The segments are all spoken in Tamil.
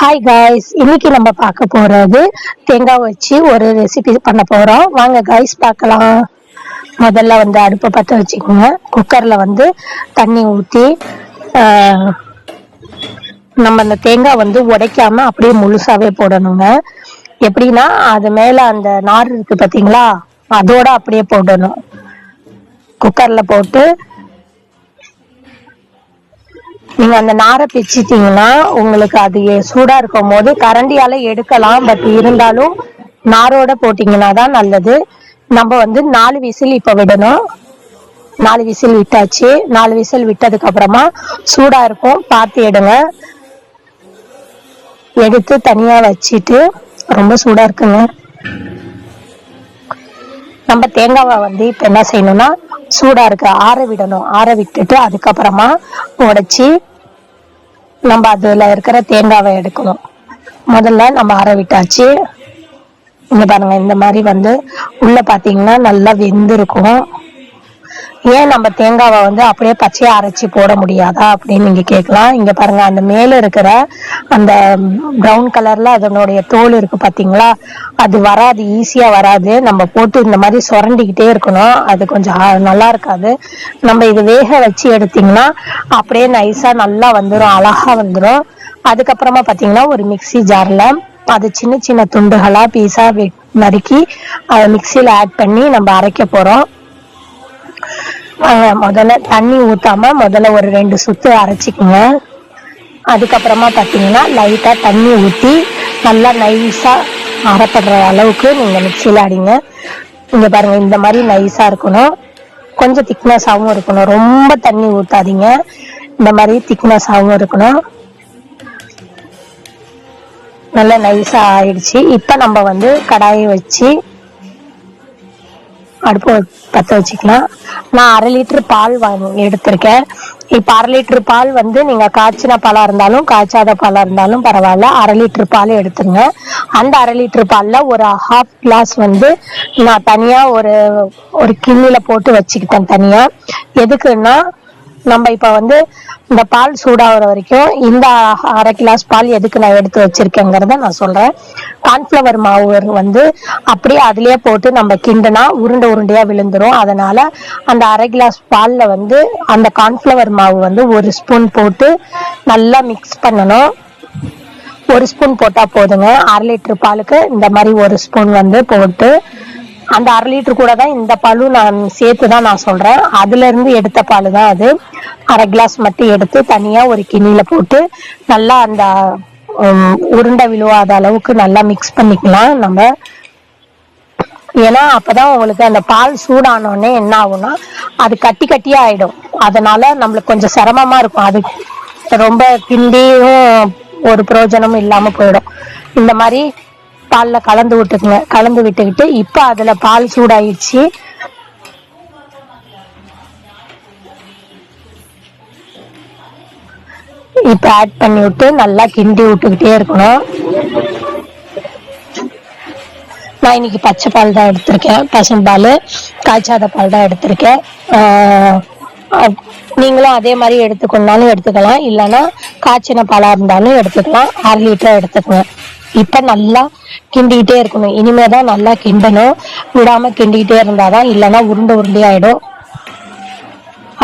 ஹாய் காய்ஸ் இன்னைக்கு நம்ம பார்க்க போறது தேங்காய் வச்சு ஒரு ரெசிபி பண்ண போறோம். வாங்க காய்ஸ் பார்க்கலாம். முதல்ல வந்து அடுப்பை பற்ற வச்சுக்கோங்க. குக்கர்ல வந்து தண்ணி ஊற்றி நம்ம அந்த தேங்காய் வந்து உடைக்காம அப்படியே முழுசாவே போடணுங்க. எப்படின்னா அது மேல அந்த நார் இருக்கு பாத்தீங்களா? அதோட அப்படியே போடணும். குக்கர்ல போட்டு நீங்க அந்த நாரை பிச்சிட்டீங்கன்னா உங்களுக்கு அது சூடா இருக்கும் போது கரண்டியால எடுக்கலாம். பட் இருந்தாலும் நாரோட போட்டீங்கன்னா தான் நல்லது. நம்ம வந்து நாலு விசில் இப்ப விடணும். நாலு விசில் விட்டாச்சு. நாலு விசில் விட்டதுக்கு அப்புறமா சூடா இருக்கும். பார்த்து எடுங்க. எடுத்து தனியா வச்சிட்டு ரொம்ப சூடா இருக்குங்க. நம்ம தேங்காவை வந்து இப்ப என்ன செய்யணும்னா சூடா இருக்கு ஆற விடணும். ஆற விட்டுட்டு அதுக்கப்புறமா உடைச்சி நம்ம அதுல இருக்கிற தேங்காவை எடுக்கணும். முதல்ல நம்ம ஆற விட்டாச்சு. இங்க பாருங்க இந்த மாதிரி வந்து உள்ள பாத்தீங்கன்னா நல்லா வெந்திருக்கும். ஏன் நம்ம தேங்காவை வந்து அப்படியே பச்சையா அரைச்சி போட முடியாதா அப்படின்னு நீங்க கேட்கலாம். இங்க பாருங்க அந்த மேல இருக்கிற அந்த ப்ரௌன் கலர்ல அதனுடைய தோல் இருக்கு பாத்தீங்களா? அது வராது ஈஸியா வராது. நம்ம போட்டு இந்த மாதிரி சுரண்டிக்கிட்டே இருக்கணும். அது கொஞ்சம் நல்லா இருக்காது. நம்ம இது வேக வச்சு எடுத்தீங்கன்னா அப்படியே நைஸா நல்லா வந்துடும் அழகா வந்துடும் அதுக்கப்புறமா பாத்தீங்கன்னா ஒரு மிக்ஸி ஜார்ல அது சின்ன சின்ன துண்டுகளா பீஸா நறுக்கி அதை மிக்சியில ஆட் பண்ணி நம்ம அரைக்க போறோம். முதல்ல தண்ணி ஊத்தாம முதல்ல ஒரு ரெண்டு சுத்து அரைச்சிக்கோங்க. அதுக்கப்புறமா பார்த்தீங்கன்னா லைட்டா தண்ணி ஊற்றி நல்லா நைஸா அரைப்படுற அளவுக்கு நீங்க மிக்சியில் அடிங்க. இங்க பாருங்க இந்த மாதிரி நைஸா இருக்கணும். கொஞ்சம் திக்னஸாகவும் இருக்கணும். ரொம்ப தண்ணி ஊத்தாதீங்க. இந்த மாதிரி திக்னஸாகவும் இருக்கணும். நல்லா நைஸா ஆயிடுச்சு. இப்ப நம்ம வந்து கடாயை வச்சு அடுப்பு பற்ற வச்சுக்கலாம். நான் அரை லிட்டர் பால் எடுத்திருக்கேன். இப்போ அரை லிட்டர் பால் வந்து நீங்க காய்ச்சின பாலா இருந்தாலும் காய்ச்சாத பாலா இருந்தாலும் பரவாயில்ல. அரை லிட்டர் பால் எடுத்துருங்க. அந்த அரை லிட்டர் பால்ல ஒரு ஹாஃப் கிளாஸ் வந்து நான் தனியா ஒரு ஒரு கிண்ணில போட்டு வச்சுக்கிட்டேன் தனியா. எதுக்குன்னா நம்ம இப்ப வந்து இந்த பால் சூடாகிற வரைக்கும் இந்த அரை கிளாஸ் பால் எதுக்கு நான் எடுத்து வச்சிருக்கேங்கிறத நான் சொல்றேன். கார்ன்ஃபிளவர் மாவு வந்து அப்படியே அதுலயே போட்டு நம்ம கிண்டுனா உருண்டை உருண்டையா விழுந்துரும். அதனால அந்த அரை கிளாஸ் பால்ல வந்து அந்த கார்ன்ஃபிளவர் மாவு வந்து ஒரு ஸ்பூன் போட்டு நல்லா மிக்ஸ் பண்ணணும். ஒரு ஸ்பூன் போட்டா போதுங்க. அரை லிட்டர் பாலுக்கு இந்த மாதிரி ஒரு ஸ்பூன் வந்து போட்டு அந்த அரை லிட்டர் கூட தான் இந்த பாலும் நான் சேர்த்து தான் நான் சொல்றேன். அதுல இருந்து எடுத்த பால் தான் அது. அரை கிளாஸ் மட்டும் எடுத்து தனியா ஒரு கிண்ணில போட்டு நல்லா அந்த உருண்டை விழுவாத அளவுக்கு நல்லா மிக்ஸ் பண்ணிக்கலாம் நம்ம. ஏன்னா அப்பதான் உங்களுக்கு அந்த பால் சூடானோடனே என்ன ஆகும்னா அது கட்டி கட்டியா ஆயிடும். அதனால நம்மளுக்கு கொஞ்சம் சிரமமா இருக்கும். அது ரொம்ப கிண்டியும் ஒரு பிரயோஜனமும் இல்லாம போயிடும். இந்த மாதிரி பால்ல கலந்து விட்டுக்குங்க. கலந்து விட்டுக்கிட்டு இப்ப அதுல பால் சூடாயிடுச்சு இப்ப ஆட் பண்ணி விட்டு நல்லா கிண்டி விட்டுக்கிட்டே இருக்கணும். நான் இன்னைக்கு பச்சை பால் தான் எடுத்திருக்கேன். பசும்பால் காய்ச்சாத பால் தான் எடுத்திருக்கேன். ஆஹ் நீங்களும் அதே மாதிரி எடுத்துக்கணும்னாலும் எடுத்துக்கலாம். இல்லைன்னா காய்ச்சின பாலா இருந்தாலும் எடுத்துக்கலாம். அரை லிட்டர் எடுத்துக்கலாம் இப்ப நல்லா கிண்டிக்கிட்டே இருக்கணும். இனிமே தான் நல்லா கிண்டணும். விடாம கிண்டிக்கிட்டே இருந்தாதான் இல்லைன்னா உருண்டை உருண்டை ஆயிடும்.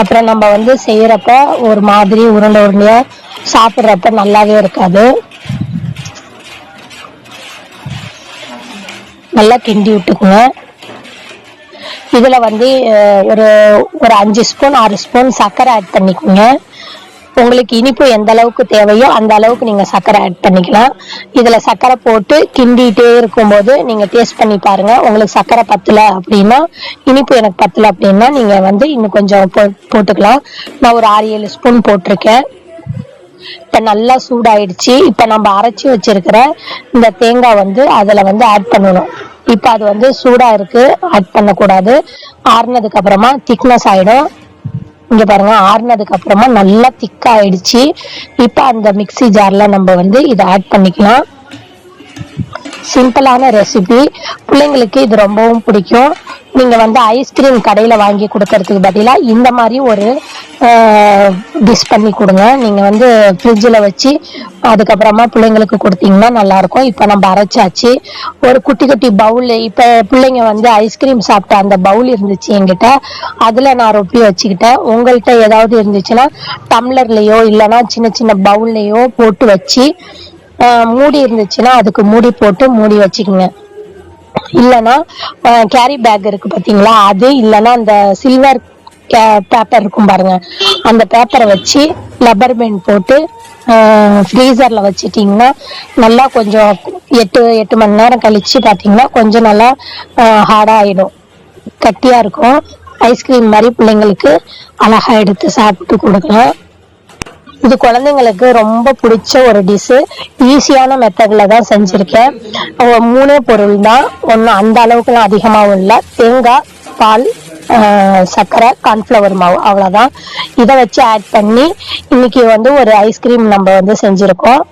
அப்புறம் நம்ம வந்து செய்யறப்ப ஒரு மாதிரி உருண்டை உருண்டையா சாப்பிட்றப்ப நல்லாவே இருக்காது. நல்லா கிண்டி விட்டுக்குங்க. இதுல வந்து ஒரு ஒரு அஞ்சு ஸ்பூன் ஆறு ஸ்பூன் சர்க்கரை ஆட் பண்ணிக்கோங்க. உங்களுக்கு இனிப்பு எந்த அளவுக்கு தேவையோ அந்த அளவுக்கு நீங்க சர்க்கரை ஆட் பண்ணிக்கலாம். இதுல சர்க்கரை போட்டு கிண்டிட்டே இருக்கும்போது நீங்க டேஸ்ட் பண்ணி பாருங்க. உங்களுக்கு சர்க்கரை பத்தல அப்படின்னா இனிப்பு எனக்கு பத்தல அப்படின்னா நீங்க வந்து இன்னும் கொஞ்சம் போ- போட்டுக்கலாம். நான் ஒரு ஆறு ஏழு ஸ்பூன் போட்டிருக்கேன். இப்ப நல்லா சூடாயிடுச்சு. இப்ப நம்ம அரைச்சி வச்சிருக்கிற இந்த தேங்காய் வந்து அதுல வந்து ஆட் பண்ணணும். இப்ப அது வந்து சூடா இருக்கு. ஆட் பண்ணக்கூடாது. ஆறுனதுக்கு அப்புறமா திக்னஸ் ஆயிடும். இங்க பாருங்க ஆறுனதுக்கு அப்புறமா நல்லா திக் ஆயிடுச்சு. இப்ப அந்த மிக்ஸி ஜார்ல நம்ம வந்து இதை ஆட் பண்ணிக்கலாம். சிம்பிளான ரெசிபி பிள்ளைங்களுக்கு இது ரொம்பவும் பிடிக்கும். நீங்கள் வந்து ஐஸ்கிரீம் கடையில் வாங்கி கொடுக்கறதுக்கு பதிலாக இந்த மாதிரி ஒரு டிஷ் பண்ணி கொடுங்க. நீங்கள் வந்து ஃப்ரிட்ஜில் வச்சு அதுக்கப்புறமா பிள்ளைங்களுக்கு கொடுத்தீங்கன்னா நல்லாயிருக்கும். இப்போ நம்ம அரைச்சாச்சு. ஒரு குட்டி குட்டி பவுல் இப்போ பிள்ளைங்க வந்து ஐஸ்கிரீம் சாப்பிட்ட அந்த பவுல் இருந்துச்சு என்கிட்ட. அதில் நான் ரொப்பி வச்சுக்கிட்டேன். உங்கள்கிட்ட ஏதாவது இருந்துச்சுன்னா டம்ளர்லேயோ இல்லைன்னா சின்ன சின்ன பவுல்லையோ போட்டு வச்சு மூடி இருந்துச்சுன்னா அதுக்கு மூடி போட்டு மூடி வச்சுக்கோங்க. இல்லைன்னா கேரி பேக் இருக்கு பார்த்தீங்களா அது இல்லைன்னா அந்த சில்வர் பேப்பர் இருக்கும் பாருங்க. அந்த பேப்பரை வச்சு லப்பர் பேண்ட் போட்டு ஃப்ரீசர்ல வச்சிட்டிங்கன்னா நல்லா கொஞ்சம் எட்டு எட்டு மணி நேரம் கழிச்சு பார்த்தீங்கன்னா கொஞ்சம் நல்லா ஹார்டாக ஆகிடும் கட்டியாக இருக்கும். ஐஸ்கிரீம் மாதிரி பிள்ளைங்களுக்கு அழகா எடுத்து சாப்பிட்டு கொடுக்கலாம். இது குழந்தைங்களுக்கு ரொம்ப பிடிச்ச ஒரு டிஷ்ஷு ஈஸியான மெத்தடில் தான் செஞ்சுருக்கேன். மூணே பொருள் தான். ஒன்றும் அந்த அளவுக்குலாம் அதிகமாகவும் இல்லை. தேங்காய் பால் சர்க்கரை கார்ன்ஃப்ளவர் மாவு. அவ்வளோதான் இதை வச்சு ஆட் பண்ணி இன்னைக்கு வந்து ஒரு ஐஸ்கிரீம் நம்ம வந்து செஞ்சுருக்கோம்.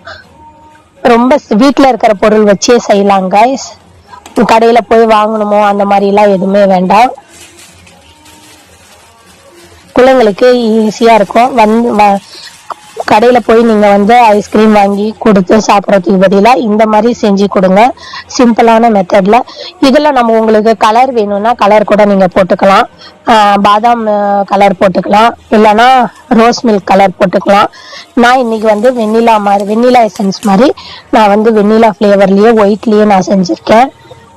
ரொம்ப வீட்டில் இருக்கிற பொருள் வச்சே செய்யலாம் கடையில் போய் வாங்கணுமோ அந்த மாதிரிலாம் எதுவுமே வேண்டாம். பிள்ளைங்களுக்கு ஈஸியாக இருக்கும். வந்து கடையில போய் நீங்க வந்து ஐஸ்கிரீம் வாங்கி கொடுத்து சாப்பிட்றதுக்கு பதிலாக இந்த மாதிரி செஞ்சு கொடுங்க. சிம்பிளான மெத்தட்ல இதில் நம்ம உங்களுக்கு கலர் வேணும்னா கலர் கூட நீங்க போட்டுக்கலாம். பாதாம் கலர் போட்டுக்கலாம். இல்லைன்னா ரோஸ் மில்க் கலர் போட்டுக்கலாம். நான் இன்னைக்கு வந்து வெண்ணிலா மாதிரி வெண்ணிலா எசன்ஸ் மாதிரி நான் வந்து வெண்ணிலா ஃப்ளேவர்லயே ஒயிட்லயே நான் செஞ்சிருக்கேன்.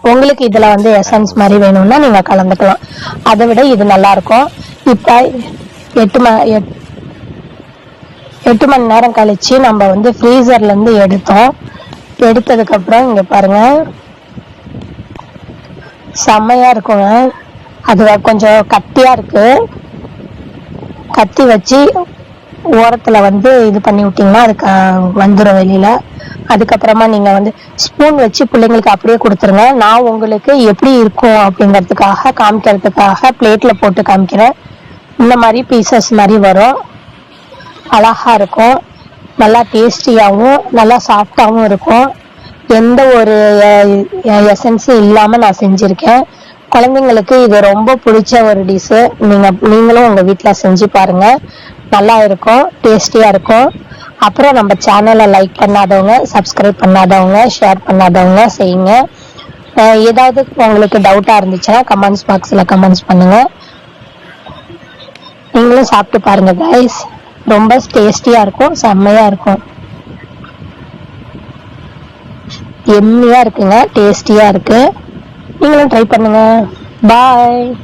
உங்களுக்கு இதில் வந்து எசன்ஸ் மாதிரி வேணும்னா நீங்கள் கலந்துக்கலாம். அதை விட இது நல்லாயிருக்கும் இப்போ எட்டு ம எட்- எட்டு மணி நேரம் கழிச்சு நம்ம வந்து ஃப்ரீசர்ல இருந்து எடுத்தோம். எடுத்ததுக்கு அப்புறம் இங்க பாருங்க. செம்மையா இருக்குங்க. அது கொஞ்சம் கத்தியாக இருக்கு. கத்தி வச்சு ஓரத்துல வந்து இது பண்ணி விட்டீங்கன்னா அதுக்கு வந்துடும் வெளியில் வெளியில. அதுக்கப்புறமா நீங்க வந்து ஸ்பூன் வச்சு பிள்ளைங்களுக்கு அப்படியே கொடுத்துருங்க. நான் உங்களுக்கு எப்படி இருக்கும் அப்படிங்கிறதுக்காக காமிக்கிறதுக்காக பிளேட்ல போட்டு காமிக்கிறேன். இந்த மாதிரி பீசஸ் மாதிரி வரும். அழகா இருக்கும். நல்லா டேஸ்டியாகவும் நல்லா சாஃப்டாகவும் இருக்கும். எந்த ஒரு எசன்ஸும் இல்லாம நான் செஞ்சிருக்கேன். குழந்தைங்களுக்கு இது ரொம்ப பிடிச்ச ஒரு டிஷ்ஷு நீங்க நீங்களும் உங்க வீட்டில் செஞ்சு பாருங்க. நல்லா இருக்கும் டேஸ்டியா இருக்கும். அப்புறம் நம்ம சேனலை லைக் பண்ணாதவங்க சப்ஸ்கிரைப் பண்ணாதவங்க ஷேர் பண்ணாதவங்க செய்யுங்க. ஏதாவது உங்களுக்கு டவுட்டா இருந்துச்சுன்னா கமெண்ட்ஸ் பாக்ஸில் கமெண்ட்ஸ் பண்ணுங்க. நீங்களும் சாப்பிட்டு பாருங்க கைஸ் ரொம்ப டேஸ்டியா இருக்கும் செம்மையா இருக்கும். எம்மியா இருக்குங்க டேஸ்டியா இருக்கு. நீங்களும் ட்ரை பண்ணுங்க. பாய்